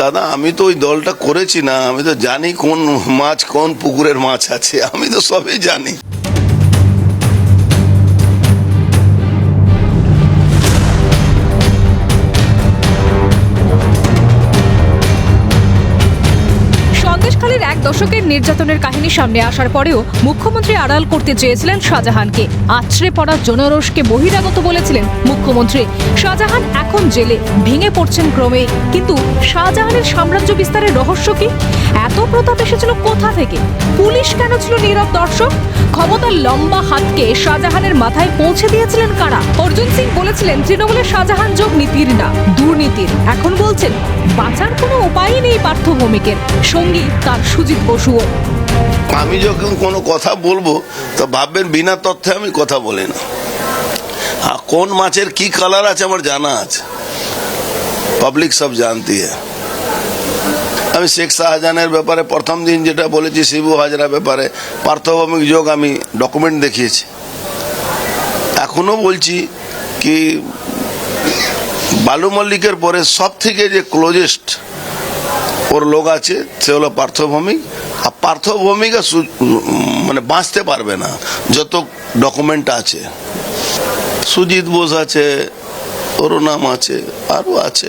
দাদা, আমি তো ওই দলটা করেছি না। আমি তো জানি কোন মাছ, কোন পুকুরের মাছ আছে। আমি তো সবই জানি। দশকের নির্যাতনের কাহিনী সামনে আসার পরেও মুখ্যমন্ত্রী আড়াল করতে চেয়েছিলেন শাহজাহানকে। আছড়ে পড়া জনরোষকে বহিরাগত বলেছিলেন মুখ্যমন্ত্রী। শাহজাহান এখন জেলে, ভেঙে পড়ছেন ক্রমে। কিন্তু শাহজাহানের সাম্রাজ্য বিস্তারের রহস্য কি? এত প্রতাপ এসেছিল কোথা থেকে? পুলিশ কেন ছিল নীরব দর্শক? ক্ষমতার লম্বা হাতকে শাহজাহানের মাথায় পৌঁছে দিয়েছিলেন কারা? অর্জুন সিং বলেছিলেন, তৃণমূলের শাহজাহান যোগ নীতির না, দুর্নীতির। এখন বলছেন বাঁচার কোনো উপায়ই নেই পার্থ ভৌমিকের। সঙ্গী তার সুজিত বসুও। আমি যখন কোনো কথা বলব, তো ভাববেন বিনা তথ্যে আমি কথা বলি না। আর কোন মাছের কি কালার আছে আমার জানা আছে। পাবলিক সব জানতি আমি শেখ শাহজাহানের ব্যাপারে প্রথম দিন যেটা বলেছি, শিবু হাজরা ব্যাপারে পার্থভৌমিক যোগ আমি ডকুমেন্ট দেখিয়েছি। এখনও বলছি কি বালু মল্লিকের পরে সব থেকে যে ক্লোজেস্ট ওর লোক আছে, সে হলো পার্থভৌমিক। আর পার্থভৌমিক মানে বাঁচতে পারবে না, যত ডকুমেন্ট আছে। সুজিত বোস আছে ওরও নাম আছে, আরও আছে।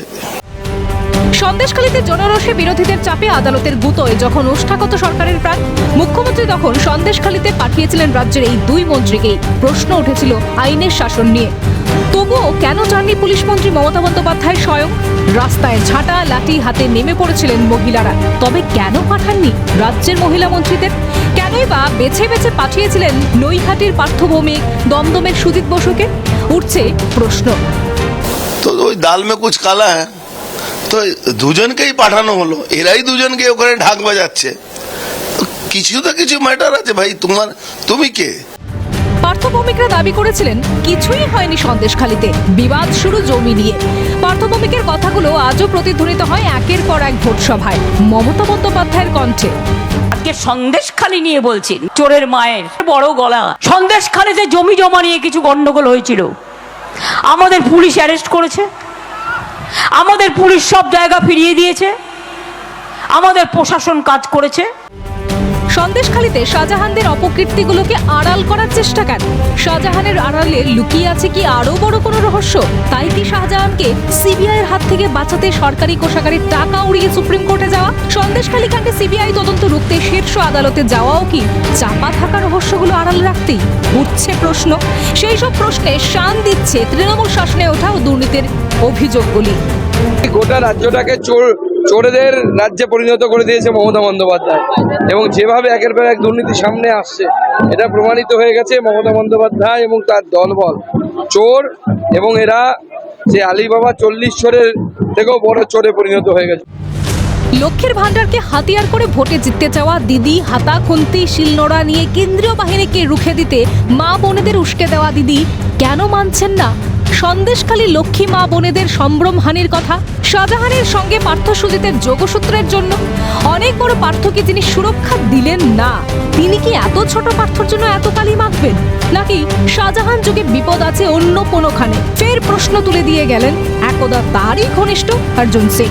সন্দেশখালীতে জনরোষে বিরোধীদের চাপে আদালতের গুতোয় যখন ওষ্ঠাগত সরকারের প্রাণ, মুখ্যমন্ত্রী তখন সন্দেশখালীতে পাঠিয়েছিলেন রাজ্যের এই দুই মন্ত্রীকেই। প্রশ্ন উঠেছিল আইনের শাসন নিয়ে। তবুও কেন যাননি পুলিশ মন্ত্রী মমতা বন্দ্যোপাধ্যায় স্বয়ং? রাস্তায় ঝাঁটা লাঠি হাতে নেমে পড়েছিলেন মহিলারা। তবে কেন পাঠাননি রাজ্যের মহিলা মন্ত্রীদের? কেনই বা বেছে বেছে পাঠিয়েছিলেন নৈহাটির পার্থভৌমিক দমদমের সুজিত বসুকে? উঠছে প্রশ্ন। তো ওই দাল মে কুচ কালা হ্যাঁ। তো দুজনকেই পাঠানো হলো, এরাই দুজনকে ওখানে ঢাক বাজাচ্ছে। কিছু তো কিছু ম্যাটার আছে ভাই, তোমার তুমি কে? পার্থভৌমিকরা দাবি করেছিলেন, কিছুই হয়নি সন্দেশখালিতে। বিবাদ শুরু জমি নিয়ে। পার্থভৌমিকের কথাগুলো আজও প্রতিধ্বনিত হয় একের পর এক ভোট সভায় মমতা বন্দ্যোপাধ্যায়ের কণ্ঠে। আজকে সন্দেশখালি নিয়ে বলছেন চোরের মায়ের বড় গলা। সন্দেশখালিতে জমি জমা নিয়ে কিছু গন্ডগোল হয়েছিল। আমাদের পুলিশ অ্যারেস্ট করেছে। আমাদের পুলিশ সব জায়গা ফিরিয়ে দিয়েছে। আমাদের প্রশাসন কাজ করেছে। সন্দেশখালিতে শাহজাহানদের অপকীর্তিগুলোকে আড়াল করার চেষ্টা কেন? শাহজাহানের আড়ালে লুকিয়ে আছে কি আরও বড় কোনো রহস্য? তাই কি শাহজাহানকে সিবিআই এর হাত থেকে বাঁচাতে সরকারি কোষাগারের টাকা উড়িয়ে সুপ্রিম কোর্টে যাওয়া? সন্দেশখালী কাণ্ডে সিবিআই তদন্ত রুখতে শীর্ষ আদালতে যাওয়াও কি চাপা থাকা রহস্যগুলো আড়াল রাখতেই উঠছে প্রশ্ন? সেই সব প্রশ্নে শান দিচ্ছে তৃণমূল শাসনে ওঠা ও দুর্নীতির অভিযোগগুলি। গোটা রাজ্যটাকে চোর চোরেদের রাজ্যে পরিণত করে দিয়েছে মমতা বন্দ্যোপাধ্যায়। এবং যেভাবে একের পর এক দুর্নীতি সামনে আসছে, এটা প্রমাণিত হয়ে গেছে মমতা বন্দ্যোপাধ্যায় এবং তার দলবল। চোর এবং এরা যে আলিবাবা চল্লিশ চোরের থেকেও বড় চোরে পরিণত হয়ে গেছে। লক্ষ্যের ভান্ডারকে হাতিয়ার করে ভোটে জিততে চাওয়া দিদি, হাতা, খুন্তি, শিলনোড়া নিয়ে কেন্দ্রীয় বাহিনীকে রুখে দিতে মা বোনেদের উস্কে দেওয়া দিদি, কেন মানছেন না? সন্দেশখালী লক্ষ্মী মা বোনেদের সম্ভ্রম হানির কথা, শাহজাহানের সঙ্গে পার্থসুজিতের যোগসূত্রের জন্য। অনেক বড় পার্থকে তিনি সুরক্ষা দিলেন না। তিনি কি এত ছোট পার্থর জন্য এত কালি মাখবেন? নাকি শাহজাহান যুগে বিপদ আছে অন্য কোনোখানে? ফের প্রশ্ন তুলে দিয়ে গেলেন একদা তারই ঘনিষ্ঠ অর্জুন সিং।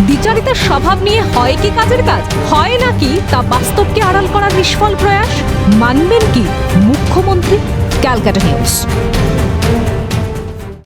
বিচারিতার স্বভাব নিয়ে হয় কি কাজের কাজ? হয় নাকি তা বাস্তবকে আড়াল করার নিষ্ফল প্রয়াস? মানবেন কি মুখ্যমন্ত্রী? Calcutta news.